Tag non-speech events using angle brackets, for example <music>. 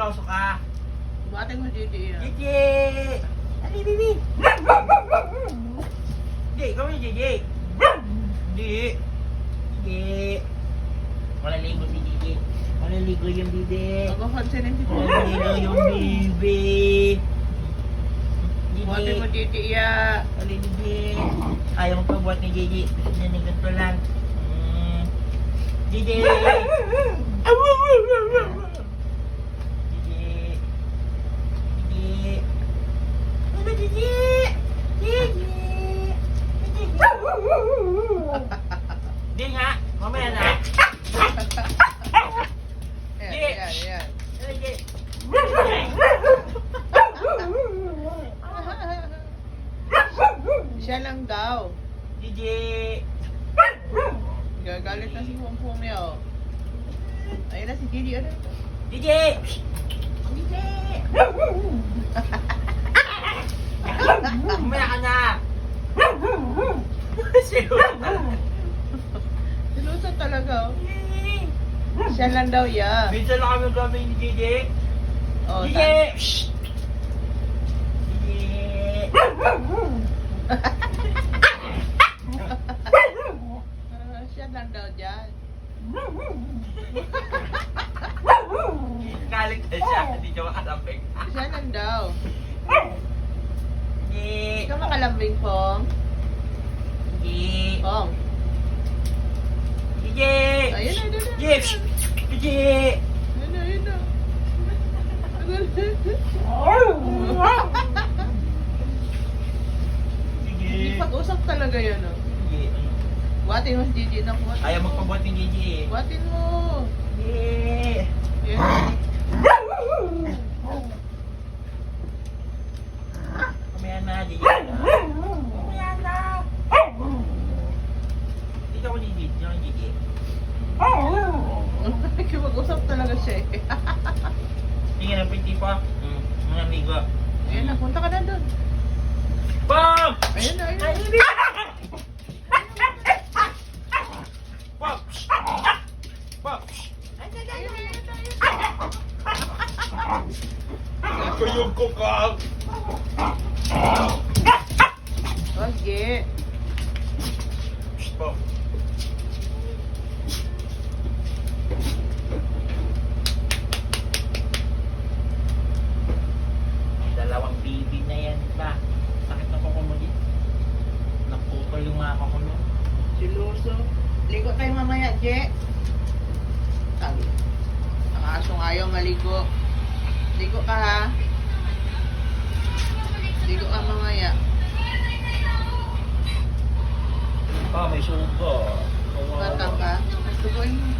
seloso ka. Buhatin mo, Gigi. ah. Gigi! Ali, bibi! Hindi, ikaw yung Gigi. Hindi. Gigi. Malaligo si Gigi. Malaligo yung bibi. Magpapansinin si Gigi. Malaligo yung bibi. Buhatin mo, Gigi. Gigi. ah. Ali, Gigi. Ayaw magpabuhat ni Gigi. Niya ganito lang. Mm. Gigi! <laughs> Gigi. Gigi. Ano, Gigi? Gigi. Gigi. Hindi nga. Mamaya na. Ayan, Gigi. ayan, ayan. Gigi. Siya lang daw. Gigi. Gagalit na si Pum niya, oh. Ayun na si Gigi. Ano? Gigi. Gigi. Mamaya ka na. Sinusan talaga, oh. Siya lang daw, ya. Minsan lang kami gamit ni Gigi. Oh, Gigi. Shh. Siya lang daw dyan. Galit na siya. Hindi siya makalapit. Siya lang daw. Gigi. Ikaw makalambing, Pong. Gigi. Pong. Gigi. Ayun na, ayun na. Shh. Gigi. Ayun na, ayun na. Hindi pag-usap talaga yun, oh. Buhatin mo si Gigi na buhatin Ayaw magpabuhat ni Gigi eh. Buhatin mo. Gigi. Yan. Mamaya na, Gigi. Mamaya na. Dito ako Gigi. Dito ako Gigi. <laughs> Nakikipag-usap talaga siya eh. Tingnan ang pinti pa. Hmm. Mga amigo. Ayun na, punta ka na doon. Bam! Ayun na, ayun na. Bam! Bam! Ayun na, ayun na, ayun Kayong ko ka! Okay. Bam! Dalawang bibi na yan ba? Sakit na mo din. Naputol yung mga kuko mo. Siluso. Ligo tayo mamaya, Je. Sabi. Ang asong ayaw maligo. Ligo ka ha. pa, may suka. Matang ka? Sukoy mo.